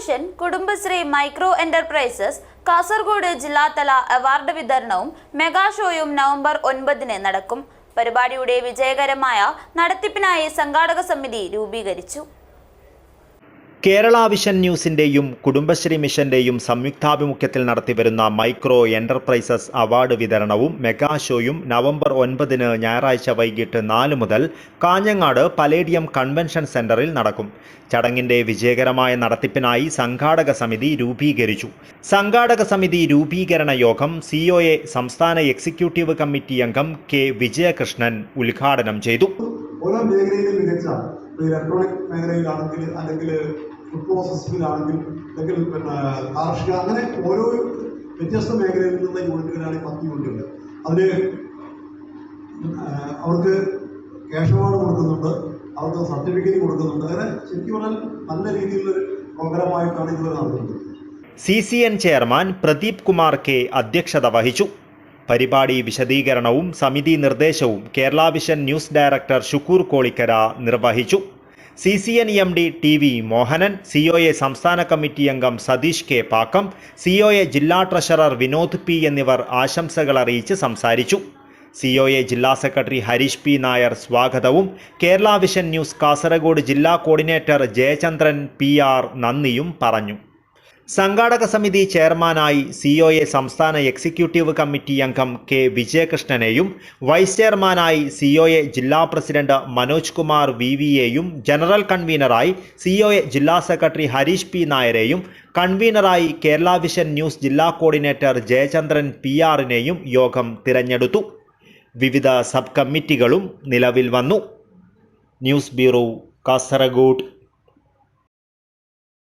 Vision Kudumbashree micro enterprises Kasaragod ജില്ലാതല award വിതരണവും mega ഷോയും നവംബർ ഒൻപതിന് നടക്കും. പരിപാടിയുടെ വിജയകരമായ നടത്തിപ്പിനായി സംഘാടക സമിതി രൂപീകരിച്ചു. കേരള വിഷൻ ന്യൂസിന്റെയും കുടുംബശ്രീ മിഷന്റെയും സംയുക്താഭിമുഖ്യത്തിൽ നടത്തിവരുന്ന മൈക്രോ എന്റർപ്രൈസസ് അവാർഡ് വിതരണവും മെഗാ ഷോയും നവംബർ ഒൻപതിന് ഞായറാഴ്ച വൈകിട്ട് നാല് മുതൽ കാഞ്ഞങ്ങാട് പലേഡിയം കൺവെൻഷൻ സെന്ററിൽ നടക്കും. ചടങ്ങിന്റെ വിജയകരമായ നടത്തിപ്പിനായി സംഘാടക സമിതി രൂപീകരിച്ചു. സംഘാടക സമിതി രൂപീകരണ യോഗം സിഒഎ സംസ്ഥാന എക്സിക്യൂട്ടീവ് കമ്മിറ്റി അംഗം കെ വിജയകൃഷ്ണൻ ഉദ്ഘാടനം ചെയ്തു. മികച്ച ഇലക്ട്രോണിക് മേഖലയിലാണെങ്കിൽ അല്ലെങ്കിൽ ഫുഡ് പ്രോസസ്സിങ്ങിലാണെങ്കിൽ അല്ലെങ്കിൽ പിന്നെ കാർഷിക അങ്ങനെ ഓരോ വ്യത്യസ്ത മേഖലയിൽ നിന്നുള്ള യൂണിറ്റുകളാണ് ഈ പത്ത് യൂണിറ്റുകൾ അതിന് അവർക്ക് ക്യാഷ് അവാർഡ് കൊടുക്കുന്നുണ്ട് അവർക്ക് സർട്ടിഫിക്കറ്റ് കൊടുക്കുന്നുണ്ട്. അങ്ങനെ ശരിക്കും പറഞ്ഞാൽ നല്ല രീതിയിലുള്ളൊരു പ്രോഗ്രാമായിട്ടാണ് ഇതുവരെ നടത്തുന്നത് C C N chairman Pradeep Kumar K അധ്യക്ഷത വഹിച്ചു. പരിപാടി വിശദീകരണവും സമിതി നിർദ്ദേശവും Kerala vision news director Shukoor Kolikkara നിർവഹിച്ചു. C C N M D T V Mohanan C O A സംസ്ഥാന കമ്മിറ്റി അംഗം Satheesh K Pakkam C O A ജില്ലാ ട്രഷറർ വിനോദ് പി എന്നിവർ ആശംസകൾ അറിയിച്ച് സംസാരിച്ചു. സി ഒ എ ജില്ലാ സെക്രട്ടറി ഹരീഷ് പി നായർ സ്വാഗതവും. കേരള വിഷൻ ന്യൂസ് കാസർഗോഡ് ജില്ലാ കോർഡിനേറ്റർ ജയചന്ദ്രൻ പി ആർ നന്ദിയും പറഞ്ഞു. സംഘാടക സമിതി ചെയർമാനായി സിഒഎ സംസ്ഥാന എക്സിക്യൂട്ടീവ് കമ്മിറ്റി അംഗം കെ വിജയകൃഷ്ണനെയും വൈസ് ചെയർമാനായി സിഒഎ ജില്ലാ പ്രസിഡന്റ് മനോജ് കുമാർ വി വിയെയും ജനറൽ കൺവീനറായി സിഒഎ ജില്ലാ സെക്രട്ടറി ഹരീഷ് പി നായരെയും കൺവീനറായി കേരള വിഷൻ ന്യൂസ് ജില്ലാ കോർഡിനേറ്റർ ജയചന്ദ്രൻ പി ആറിനെയും യോഗം തിരഞ്ഞെടുത്തു. വിവിധ സബ് കമ്മിറ്റികളും നിലവിൽ വന്നു. News bureau Kasaragod.